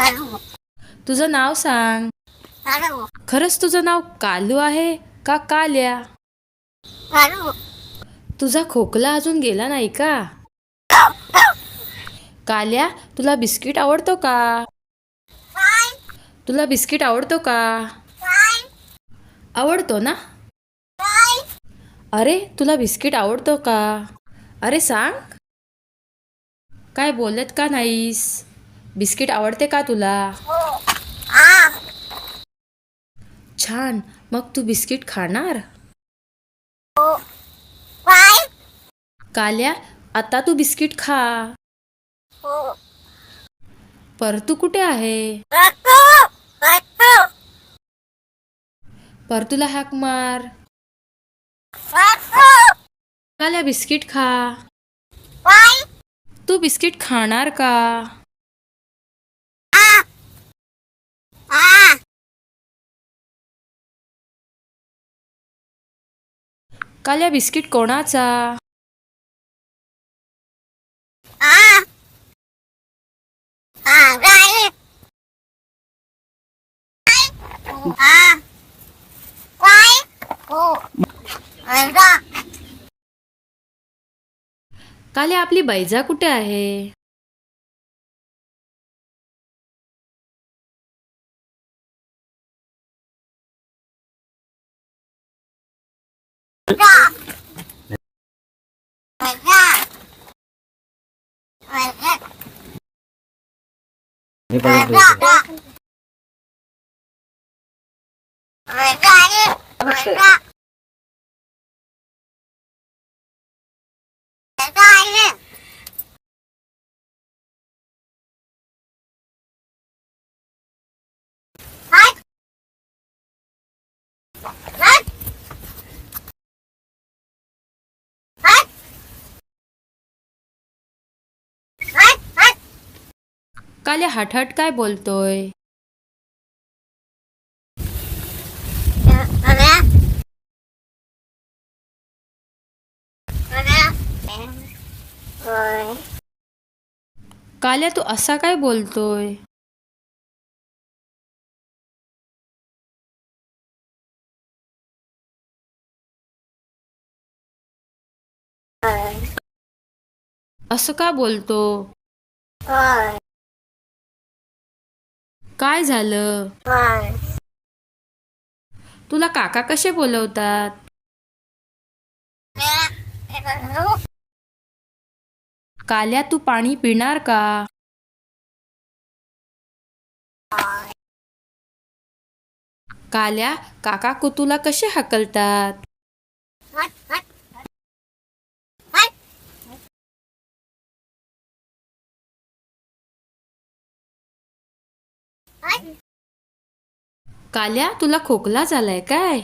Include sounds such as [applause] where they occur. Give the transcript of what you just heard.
[laughs] तुझं नाव सांग. खरंच तुझं नाव कालू आहे का काल्या? तुझा खोकला अजून गेला नाही का? काल्या तुला बिस्किट आवडतो का? तुला बिस्किट आवडतो का? आवडतो ना? अरे तुला बिस्किट आवडतो का? अरे सांग. काय बोलत का नाहीस? बिस्किट आवडते का तुला? छान. मग तू बिस्किट खाणार? काल्या आता तू बिस्किट खा. पर तू कुठे आहे? पर तुला हाक मार. काल्या बिस्किट खा. तू बिस्किट खाणार का? काल्या बिस्किट कोणाचा? काल्या आपली बैजा कुठे आहे? 你把我给我干！我干！我干！काल्या हटहट काय बोलतोय? काल्या तू असा काय बोलतोय? असं का बोलतो? काय झालं? तुला काका कसे बोलवतात? काल्या तू पाणी पिणार का? काल्या काका तुला कसे हकलतात? काल्या तुला खोकला झालाय काय?